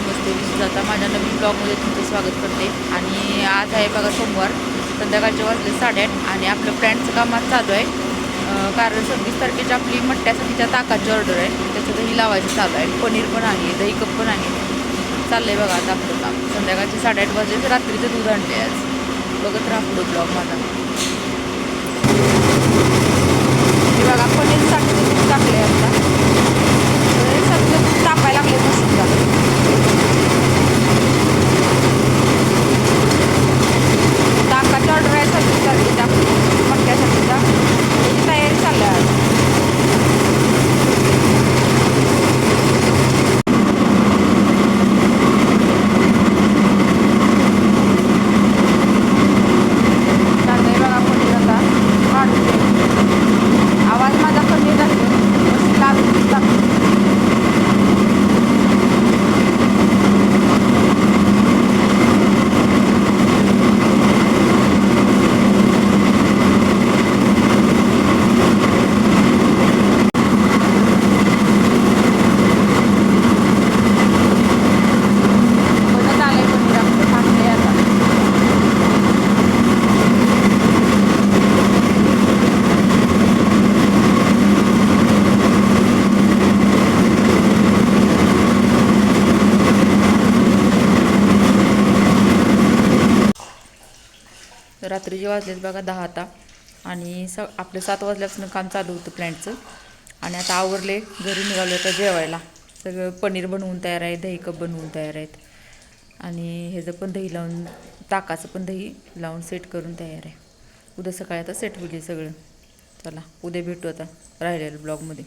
नमस्ते. मी सुजाता माझ्या नवीन ब्लॉगमध्ये तुमचं स्वागत करते. आणि आज आहे बघा सोमवार. संध्याकाळचे वाजले साडेआठ आणि आपलं फ्रेंडचं काम आज चालू आहे. कारण सव्वीस तारखेची आपली मट्ट्यासाठीच्या ताकाची ऑर्डर आहे. त्याचं दही लावायचं चालू आहे. पनीर पण आहे दही कप पण आहे. चाललं आहे बघा आता आपलं काम. संध्याकाळचे साडेआठ वाजले. रात्रीचं दूध आणले आज. बघत राहा पुढं ब्लॉग माझा हे बघा पनीर टाकले दूध टाकले आता हे सगळं दूध तापायला लागले मशीनला ताकाची ऑर्डर आहे सव्वीस तारखेच्या मटक्यासाठीचा त्याची तयारी चालली आहे आज चाललंय बघा पनीर आता वाढून दे आवाज माझा पनीर जातो लागून लागतो बनत आलंय पनीर आपलं टाकलंय आता रात्रीचे वाजलेत बघा दहा आता. आणि स आपलं सात वाजल्यापासून काम चालू होतं प्लॅन्टचं आणि आता आवरले घरी निघालो आता जेवायला. सगळं पनीर बनवून तयार आहे दही कप बनवून तयार आहेत. आणि ह्याचं पण दही लावून ताकाचं पण दही लावून सेट करून तयार आहे. उद्या सकाळी आता सेट होईल सगळं. चला उद्या भेटू आता राहिलेलं ब्लॉगमध्ये